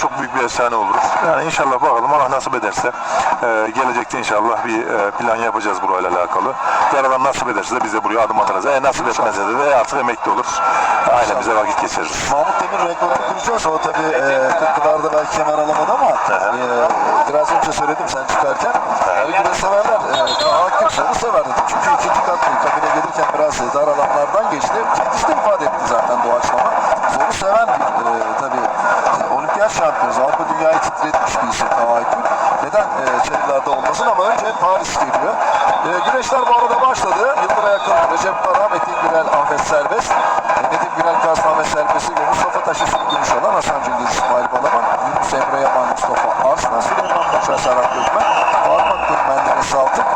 çok büyük bir efsane oluruz. Yani inşallah bakalım Allah nasip ederse e, gelecekte inşallah bir e, plan yapacağız burayla alakalı. Yaradan nasip ederse de biz de buraya adım atarız. E, nasip etmezse de, de artık emekli oluruz. Ailemize vakit geçiririz. Mahmut Demir rekorunu kuracağız. O tabii e, 40'larda belki kemer alamadı ama e, biraz önce söyledim sen çıkarken. Güreş severler. E, daha hakim sonu sever dedim. Çünkü ikinci kat kabine gelirken biraz dar alanlardan geçti. Kendisi de ifade etti zaten doğaçlama. Zoru seven bir e, tabii olimpiyat şampiyonu. Avrupa dünyayı titretmiş bir isim Taha Aykül. Neden e, çayırlarda olmasın ama önce Paris geliyor. E, güreşler bu arada başladı. Yıldıray Akın, Recep Kara, Metin Gürel, Ahmet Serbest. E, Nedim Gürel, Kasım Ahmet Serbest'i ve Mustafa Taş'ı gümüş olan Hasan Cengiz İsmail Balaban, Yunus Emre Yaman, Mustafa Arslan, Süleyman Paşa, Serhat Gökmen, Faruk Akın, Menderes Altın,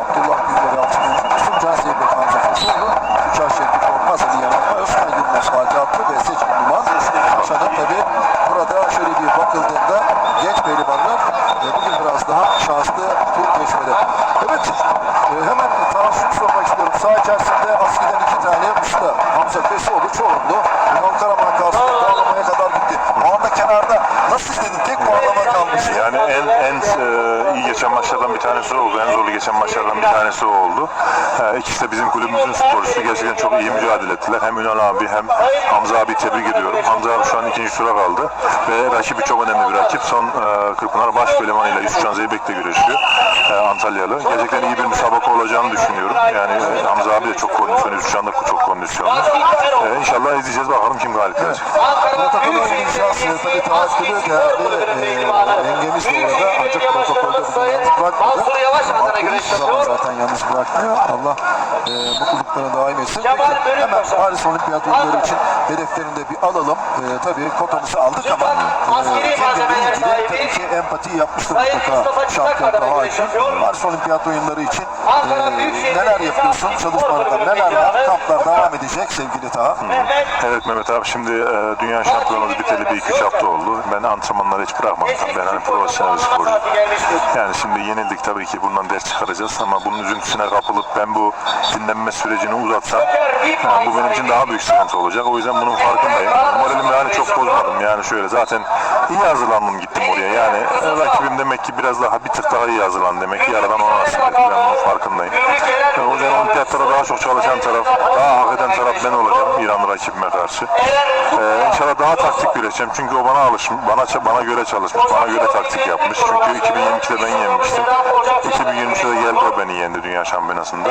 Abdullah Güngör, Yalçın Özgür, Suncan Zeybek, Hamza Fesoğlu, Üçer Şevki Korkmaz, Ali Yanatma, Özkan Yılmaz, Fatih Atlı ve Seçkin Duman. Paşa'nın tabi burada şöyle bir bakıldığında genç pehlivanlar e, bugün biraz daha şanslı tur geçmede. Evet, e, hemen tansiyon sormak istiyorum. Sağ içerisinde askiden iki tane usta. Hamza Fesoğlu, Çorumlu. Ünal Karaman karşısında bağlamaya kadar gitti. O anda kenarda nasıl izledin? Tek bağlama kalmıştı. Yani en en e, iyi geçen maçlardan bir tanesi oldu. En zorlu geçen maçlardan bir tanesi oldu. E, ikisi de bizim kulübümüzün sporcusu. Gerçekten çok iyi mücadele ettiler. Hem Ünal abi hem Hamza abi tebrik ediyorum. Hamza abi şu an ikinci tura kaldı. Ve rakibi çok önemli bir rakip. Son e, Kırpınar baş pehlivanıyla Yusufcan Zeybek de görüşüyor. E, Antalyalı. Gerçekten iyi bir müsabaka olacağını düşünüyorum. Yani e, Hamza abi de çok kondisyonlu. Yusufcan da çok kondisyonlu. E, inşallah izleyeceğiz bakalım kim galip gelecek. Protokol oynayacağız. Tabii tahakkülü değerli e, yengemiz de orada. Ancak protokolde Mansur Yavaş adına Ama güreş yapıyor. zaten yalnız bırakmıyor. Allah e, mutluluklarına daim etsin. Kemal Peki, hemen. Paris Olimpiyat oyunları için hedeflerini de bir alalım. E, tabii kotamızı aldık ama Askeri e, malzemeler ilgili sahibi tabii ki empati yapmıştır Sayın mutlaka Çıtak şampiyon adına daha güreş için. Paris Olimpiyat oyunları için e, neler yapıyorsun? Çalışmalarda neler var? Kamplar devam edecek sevgili Taha. Evet Mehmet abi şimdi e, dünya şampiyonası biteli bir iki hafta oldu. Ben antrenmanları hiç bırakmadım. Ben hani profesyonel sporcuyum. Yani şimdi yenildik tabii ki bundan ders çıkaracağız ama bunun üzüntüsüne kapılıp ben bu dinlenme sürecini uzatsam yani bu benim için daha büyük sıkıntı olacak. O yüzden bunun farkındayım. Moralimi yani çok bozmadım yani şöyle zaten iyi hazırlandım gittim oraya yani e, rakibim demek ki biraz daha bir tık daha iyi hazırlandı demek ki yaradan ona nasip. Ben bunun farkındayım. Yani o yüzden olimpiyatlara daha çok çalışan taraf, daha hak eden taraf ben olacağım İran rakibime karşı. Ee, inşallah daha taktik güreşeceğim çünkü o bana alışmış, bana bana göre çalışmış, bana göre taktik yapmış. Çünkü 2022'de ben yenmiştim. 2023'te de geldi o beni yendi dünya şampiyonasında.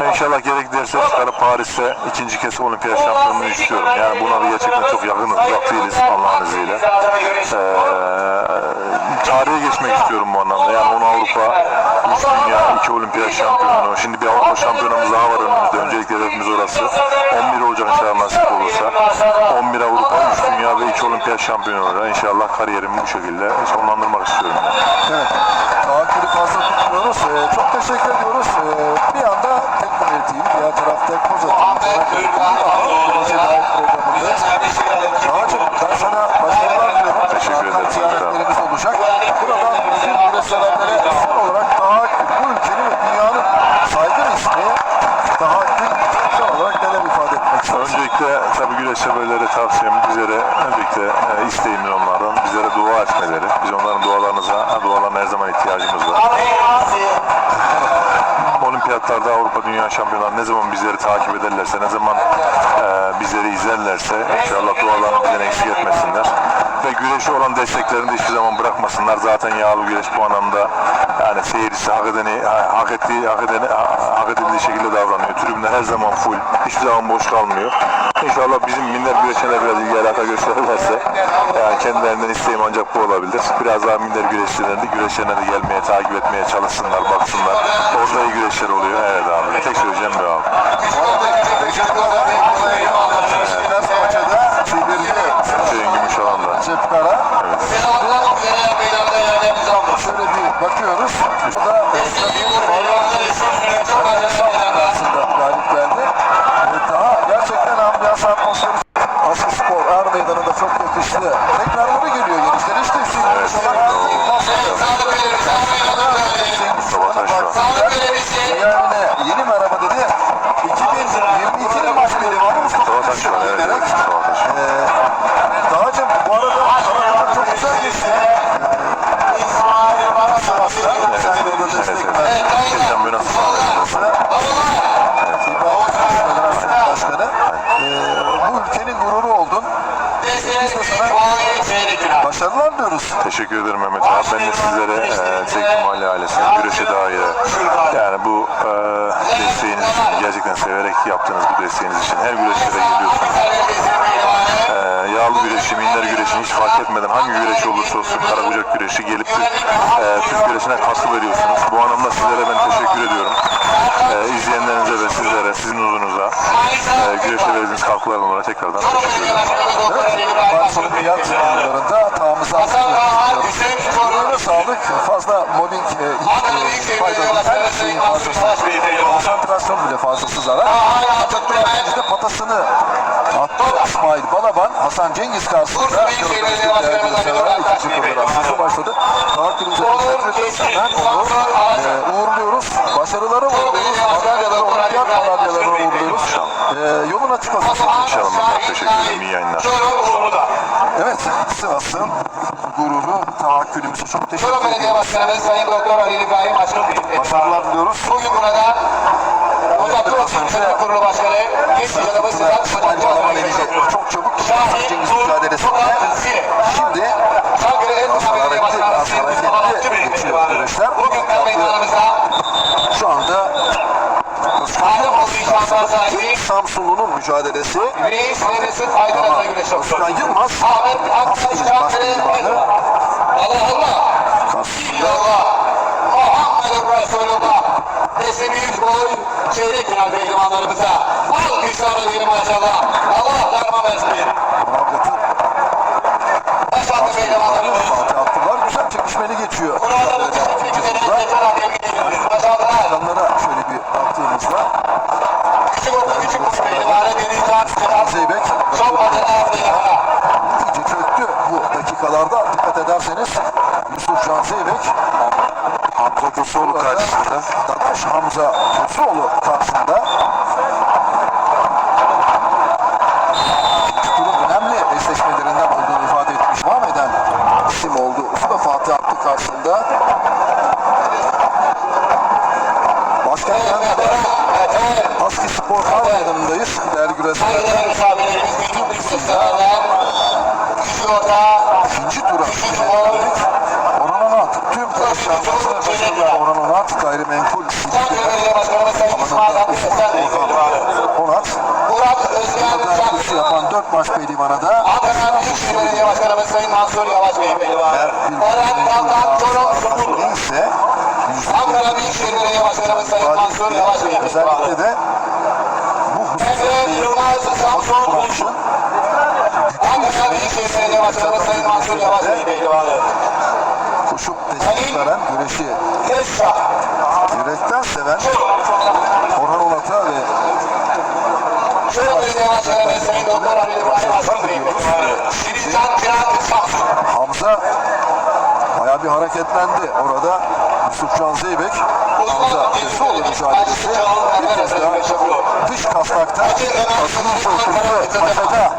Aldı. İnşallah gerek derse çıkarıp Paris'te ikinci kez olimpiyat şampiyonluğu istiyorum. Yani buna da gerçekten çok yakınız, uzak değiliz Allah'ın izniyle. Ee, tarihe geçmek istiyorum bu anlamda. Yani 10 Avrupa, 3 dünya, 2 olimpiyat şampiyonluğu. Şimdi bir Avrupa şampiyonamız daha var önümüzde. Öncelikle hedefimiz orası. 11 olacak inşallah nasip olursa. 11 Avrupa, 3 dünya ve 2 olimpiyat şampiyonu olarak inşallah kariyerimi bu şekilde sonlandırmak istiyorum. Evet. Tahakkülü fazla tutmuyoruz. Ee, çok teşekkür ediyoruz. Ee, bir anda Teknomer TV, diğer tarafta Koza TV. Ahmet Gürkan Güneşe dair programındayız. Çağacığım ben sana başarılar diliyorum. Teşekkür Hakan ederim. ziyaretlerimiz olacak. Buradan bütün güneş severlere son olarak tahakkül, bu ülkenin ve dünyanın saygın ismi tahakkül son olarak neler ifade etmek istersin? Öncelikle güreş severlere tavsiyem bizlere öncelikle e, isteğimiz onlardan bizlere dua etmeleri. Biz onların dualarınıza, dualarına her zaman ihtiyacımız var. Olimpiyatlarda Avrupa Dünya Şampiyonları ne zaman bizleri takip ederlerse, ne zaman e, bizleri izlerlerse inşallah dualarını bizden eksik etmesinler. Ve güreşe olan desteklerini de hiçbir zaman bırakmasınlar. Zaten yağlı güreş bu anlamda yani seyircisi hak edeni, ha- hak ettiği, hak edeni, ha- hak edildiği şekilde davranıyor. Tribünler her zaman full, hiçbir zaman boş kalmıyor. İnşallah bizim minder güreşine biraz ilgi alaka gösterirlerse yani kendilerinden isteğim ancak bu olabilir. Biraz daha minder güreşçilerinde güreşlerine de gelmeye, takip etmeye çalışsınlar, baksınlar. Orada iyi güreşler oluyor. Evet abi. Tek söyleyeceğim bu abi. saçma evet. Dağcım bu arada sana çok güzel geçti. İsmail Baran tarafta. Sen. Evet, Sizden münasip bu ülkenin gururu oldun. Biz de başarılar diyoruz. Teşekkür ederim Mehmet abi. Ben de sizlere e, Teknik Mahalle ailesine güreşe dair yani bu gerçekten severek yaptığınız bu desteğiniz için her güreşlere geliyorsunuz. E, yağlı güreşi, minder güreşi hiç fark etmeden hangi güreş olursa olsun karakucak güreşi gelip e, Türk güreşine katkı veriyorsunuz. Bu anlamda sizlere ben teşekkür ediyorum. E, izleyenlerinize ve sizlere, sizin uzunuza e, güreşe verdiğiniz katkılar dolayı tekrardan teşekkür ederim. Evet, Barcelona sağlık. Fazla mobbing e, e, faydalı fazlası. Konsantrasyon fazlası zarar. Ancak Trabzon'da patasını attı İsmail Balaban. Hasan Cengiz karşısında ikinci kooperasyonu başladı. E, uğurluyoruz. Başarıları uğurluyoruz. Uğurluyoruz. E, yolun açık olsun. İnşallah. Teşekkür ederim. İyi yayınlar. Evet, Sivas'ın gururu tahakkülümüze çok teşekkür Çorum Belediye. Başkanımız Sayın Doktor Ali İbrahim Başkan Başarılar diliyoruz. Bugün burada Ocaklı Osmanlı Kurulu Başkanı Genç Başkanımız Sedat eliyle çok çabuk Cengiz mücadelesinde şimdi Çankırı Belediye Başkanı Mustafa Akçı hareketli Bey geçiyor güreşler. Bugün ben meydanımızda Şu anda Adem İnşaatlar sahibi Samsunlu'nun mücadelesi Reis Mehmet'in Aydın'la güreş yapıyor. Özkan Yılmaz. Ahmet Aktaş Başkanı Allah Allah Allah Muhammed Resulullah Nesi büyük boy çeyrek final pehlivanlarımıza Alkışlarla diyelim maşallah. Allah darma versin. Başarılı pehlivanlarımız Fatih Abdullah güzel çekişmeli geçiyor. Ederim tekrar hakem gidiyoruz Başarılar Ekranlara şöyle bir baktığımızda Küçük orta küçük boy pehlivanı Deniz Can Sedat Zeybek Çok acılar pehlivanı iyice çöktü bu dakikalarda. Dikkat ederseniz Yusuf Can Zeybek Hamza Köseoğlu karşısında. Dadaş Hamza Köseoğlu karşısında. Çukur'un önemli eşleşmelerinden olduğunu ifade etmiş. Devam eden isim oldu. Usta Fatih Aklı karşısında. Başkentten Aski Spor Har Meydanı'ndayız. Değerli orta İkinci tura. Orhan Onat tüm karışlarımızı başarılar. Orhan Onat gayrimenkul Sesen Pehlivanı Onat Murat yapan dört baş pehlivana da Ankara Büyükşehir Belediye Başkanımız Sayın Mansur Yavaş Bey Pehlivanı eğer Eren Kalkan Çorum neyse Ankara Büyükşehir Belediye Başkanımız Sayın Mansur Yavaş Bey Pehlivanı özellikle de Emre Yılmaz Samsun hususun Ankara Büyükşehir Belediye Başkanımız Sayın Mansur Yavaş Bey Pehlivanı koşup destek veren güreşi. Yürekten seven Orhan Onat'a ve Sayın Hamza baya bir hareketlendi. Orada Yusuf Can Zeybek Hamza Köseoğlu mücadelesi bir kez daha dış kasnakta basının şortunu paşada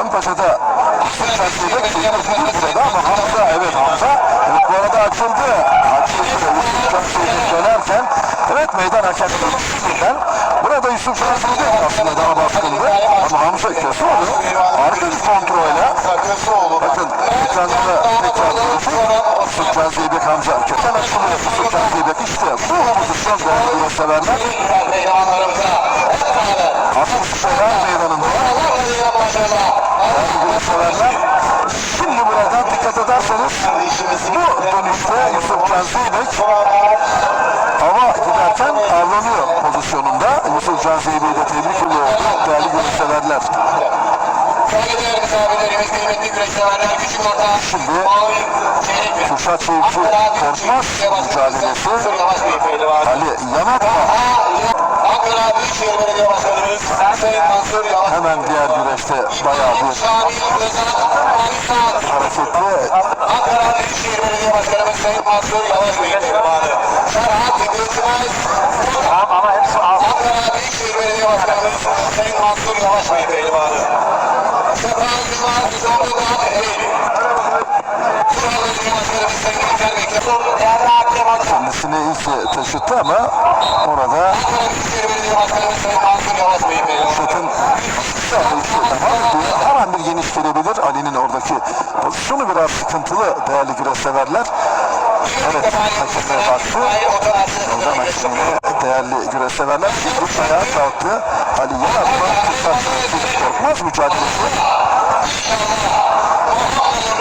ön paşada Zeybek sürüyor burada ama Hamza evet Hamza evet bu arada açıldı açıldı Yusuf Zeybek dönerken evet meydan hakemlerinden burada Yusuf Zeybek aslında daha baskındı ama Hamza Köseoğlu arka kontrolle Bakın ekranda tekrar görüyorsunuz. Sultan Zeybek Hamza. Köten açılıyor. Sultan Zeybek işte bu pozisyon değerli güreş severler. Asıl Şehir Meydanı'nda değerli severler. Şimdi burada dikkat ederseniz bu dönüşte Yusuf Can Zeybek hava giderken avlanıyor pozisyonunda. Yusuf Can Zeybek'i de tebrik ediyoruz değerli güreş severler. Saygıdeğer misafirlerimiz, kıymetli güreşseverler, küçük orta, Şimdi mavi, çeyrek ve Kürşat Çelikçi Korkmaz mücadelesi Ali Yanat'la Ankara Büyükşehir Belediye Başkanımız Sayın Mansur Yavaş. hemen diğer güreşte bayağı bir hareketli Ankara Büyükşehir Belediye Başkanımız Sayın Mansur Yavaş Bey Pehlivanı. Serhat Gülsümez. Kendisini ilk taşıttı ama orada. Bir- Hemen bir geniş gelebilir Ali'nin oradaki pozisyonu biraz sıkıntılı değerli güreş severler. Evet, hakemler baktı. Oradan hakemine değerli güreş severler. Şimdi ayağa kalktı. Ali Yanak'la Kısak Korkmaz mücadelesi.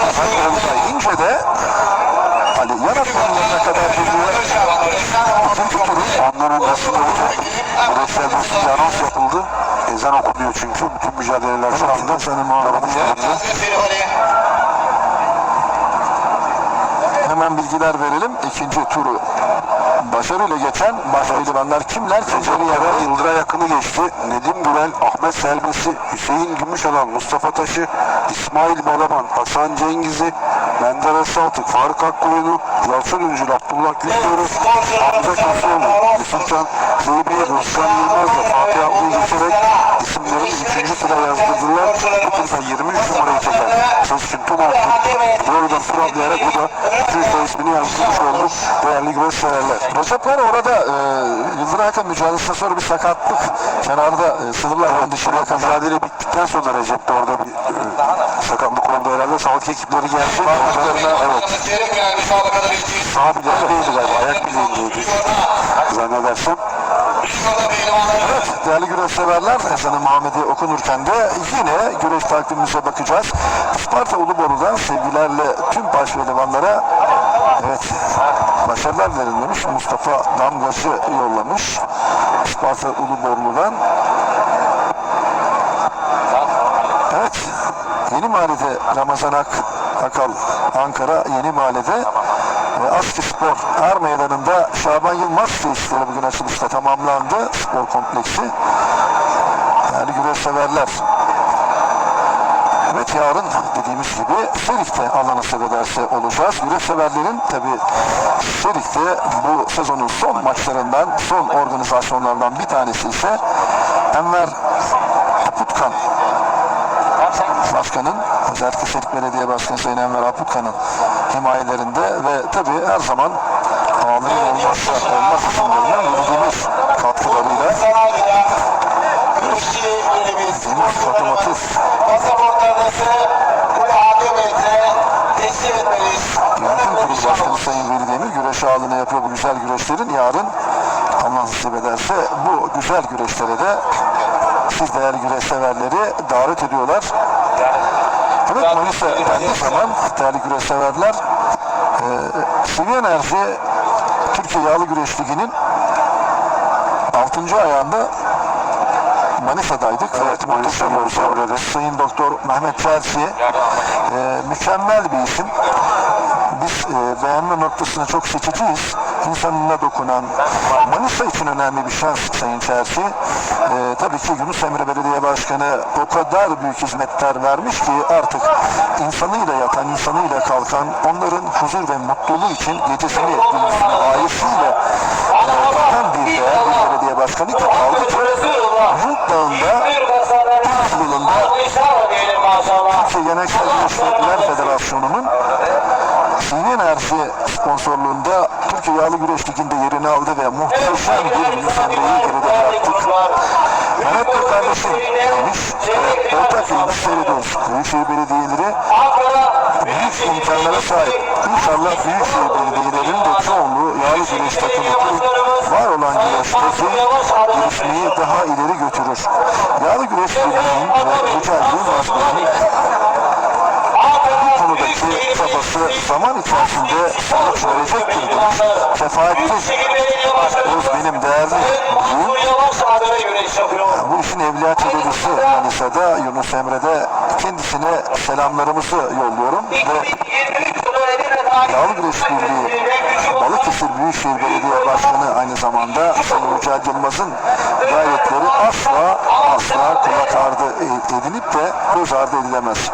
Hasan Oğuz'la ince de Ali Yanak'ın yanına kadar. İkinci turun ondan öncesinde güreşler bir anons yapıldı. Ezan okunuyor çünkü. Bütün mücadeleler şu anda senin muhabbetinde. Hemen bilgiler verelim. İkinci turu başarıyla geçen başpehlivanlar kimler? Seceli Yara Yıldıray Yakın'ı geçti. Nedim Gürel, Ahmet Selbesi, Hüseyin Gümüşalan, Mustafa Taşı, İsmail Balaban, Hasan Cengiz'i, Menderes Saltık, Faruk Akkoyun'u, Yalçın Üncül, Abdullah Güldoğru, Hamza Kasoğlu, Yusufcan Zeybi, Ruslan Yılmaz'la Fatih Ablu'yu geçerek isimlerini üçüncü sıra yazdırdılar. Bu turda 23 numarayı çeken Sözcün Tumart'ın doğrudan tur atlayarak bu da sıra ismini yazdırmış oldu değerli güreş severler. Recep var orada e, Yıldıray Hakan mücadelesinden sonra bir sakatlık kenarda e, sınırlardan dışarıya mücadele bittikten sonra Recep de orada bir e, sakatlık oldu herhalde. Sağlık ekipleri geldi. Bazılarına evet sağ bileğindeydi galiba ayak bileğindeydi zannedersem. Değerli güreş severler ezanı Muhammed'i okunurken de yine güreş takvimimize bakacağız. Isparta Uluboru'dan sevgilerle tüm başpehlivanlara evet başarılar verilmemiş. Mustafa Damgacı yollamış. Isparta Uluboru'dan Evet. Yeni Mahalle'de Ramazan Ak, Akal, Ankara Yeni Mahalle'de Aski Spor Er Meydanı'nda Şaban Yılmaz tesisleri bugün açılışta tamamlandı. Spor kompleksi. Yani güreş severler. Evet yarın dediğimiz gibi Serik'te Allah nasip ederse olacağız. Güreş severlerin tabi Serik'te bu sezonun son maçlarından, son organizasyonlardan bir tanesi ise Enver Aputkan Başkanın, özellikle Serik Belediye Başkanı Sayın Enver Aputkan'ın himayelerinde ve tabii her zaman ağların olmazsa olmaz isimlerinden bildiğimiz katkılarıyla Deniz etmeliyiz. Yönetim Kurulu Başkanı Sayın Veli Demir güreş ağırlığını yapıyor bu güzel güreşlerin. Yarın Allah nasip ederse bu güzel güreşlere de siz değerli güreş severleri davet ediyorlar. Evet Manisa dendiği zaman değerli güreş severler e, Sıvı Enerji Türkiye Yağlı Güreş Ligi'nin 6. ayağında Manisa'daydık. Evet, Manisa Manisa Sayın Doktor Mehmet Çelsi e, mükemmel bir isim. Biz e, beğenme noktasında çok seçiciyiz. İnsanına dokunan, Manisa için önemli bir şans Sayın Çelsi. E, tabii ki Yunus Emre Belediye Başkanı o kadar büyük hizmetler vermiş ki artık insanıyla yatan, insanıyla kalkan, onların huzur ve mutluluğu için gecesini, gündüzünü, ailesiyle e, vatan bir değer bir belediye başkanı ki kaldı ki Ruh Dağı'nda yılında Türkiye Yanaşma Güreşler Federasyonu'nun Sivri Enerji sponsorluğunda Türkiye Yağlı Güreş Ligi'nde yerini aldı ve muhteşem bir Emre'yi geride bıraktık. Mehmet Bey kardeşim demiş ve ortak ilgi seyrediyoruz. Büyükşehir Belediyeleri büyük imkanlara sahip. İnşallah Büyükşehir Belediyelerinin de çoğunluğu yağlı güreş takımı kurup var olan güreşteki gelişmeyi daha ileri götürür. Yağlı güreş birliğinin ve Yücel Yılmaz Bey'in bu konudaki çabası zaman içerisinde sonuç verecektir demiş. Kefaattir. Oğuz benim değerli büyüğüm. Bu işin evliya çevirisi Manisa'da Yunus Emre'de kendisine selamlarımızı yolluyorum ve Yağlı Güreş Birliği Balıkesir Büyükşehir Belediye Başkanı aynı zamanda Sayın Yücel Yılmaz'ın gayretleri asla asla kulak ardı edilip de göz ardı edilemez.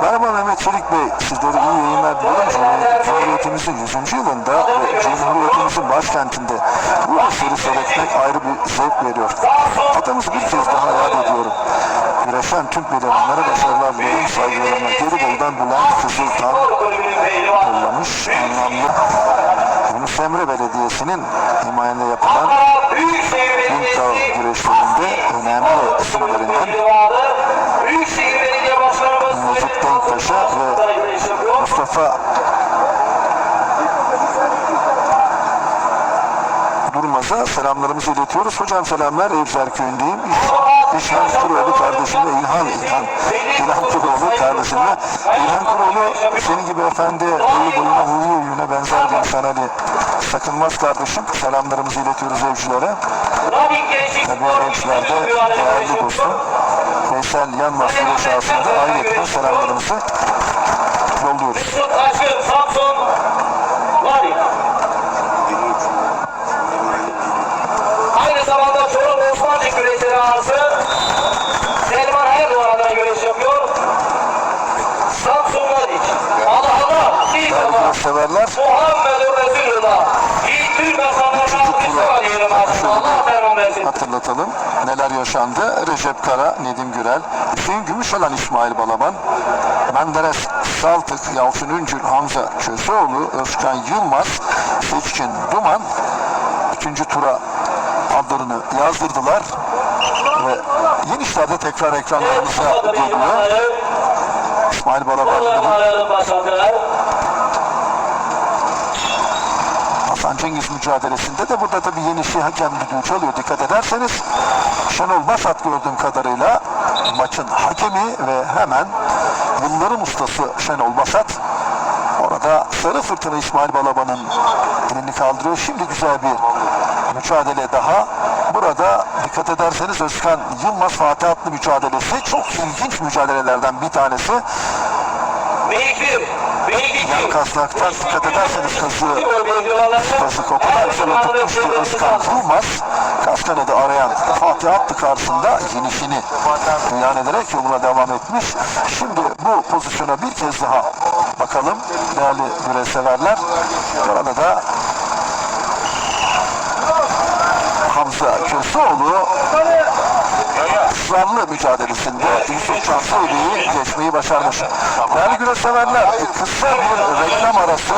Merhaba Mehmet Çelik Bey, sizlere iyi yayınlar diliyorum. Cumhuriyet- Cumhuriyetimizin 100. yılında ve Cumhuriyetimizin başkentinde bu eseri seyretmek ayrı bir zevk veriyor. Atamızı bir kez daha yad ediyorum. Güreşen tüm pehlivanlara başarılar diliyorum. Saygılarımla Gelibolu'dan Bülent Kızıltan yollamış. Anlamlı. Yunus Emre Belediyesi'nin himayende yapılan Bunta güreşlerinde önemli isimlerinden Necip Denktaş'a Mustafa Durmaz'a selamlarımızı iletiyoruz. Hocam selamlar. Evzer köyündeyim. İlhan Kuroğlu kardeşimle İlhan, İlhan, İlhan Kuroğlu kardeşimle. İlhan Kuroğlu senin gibi efendi boyu boyuna huyu huyuna benzer bir insan Ali. Sakınmaz kardeşim. Selamlarımızı iletiyoruz evcilere. Tabii evcilerde değerli dostum. Veysel Yanmaz Yolu şahsında ayrıca selamlarımızı yolluyoruz. Mesut Aşkın, Samsun, Mali. Aynı zamanda Çorum Osmanlı güreşleri ağası Selman Erdoğan adına güreş yapıyor. Samsun Mali. Allah Allah, iyi Allah. Severler. Muhammedur Resulullah. Hatırlatalım. Neler yaşandı? Recep Kara, Nedim Gürel, Hüseyin Gümüşalan, İsmail Balaban, Menderes Saltık, Yalçın Üncül, Hamza Köseoğlu, Özkan Yılmaz, Seçkin Duman ikinci tura adlarını yazdırdılar ve yenişlerde tekrar ekranlarımıza geliyor. İsmail Balaban, Hasan Cengiz mücadelesinde de burada tabii yeni şey hakem düdüğü çalıyor. Dikkat ederseniz Şenol Basat gördüğüm kadarıyla maçın hakemi ve hemen yılların ustası Şenol Basat orada Sarı Fırtına İsmail Balaban'ın elini kaldırıyor. Şimdi güzel bir mücadele daha. Burada dikkat ederseniz Özkan Yılmaz Fatih Atlı mücadelesi çok ilginç mücadelelerden bir tanesi. İki. Yan kasnaktan dikkat ederseniz o kadar güzel Başkanı oturtmuştu Özkan Yılmaz. Kaskanadı arayan Fatih Attı karşısında yenişini beyan ederek yoluna devam etmiş. Şimdi bu pozisyona bir kez daha bakalım değerli güreş severler. Orada da Hamza Köseoğlu ısrarlı mücadelesinde Yusuf Çansıoğlu'yu geçmeyi başarmış. Değerli güreş severler kısa bir reklam arası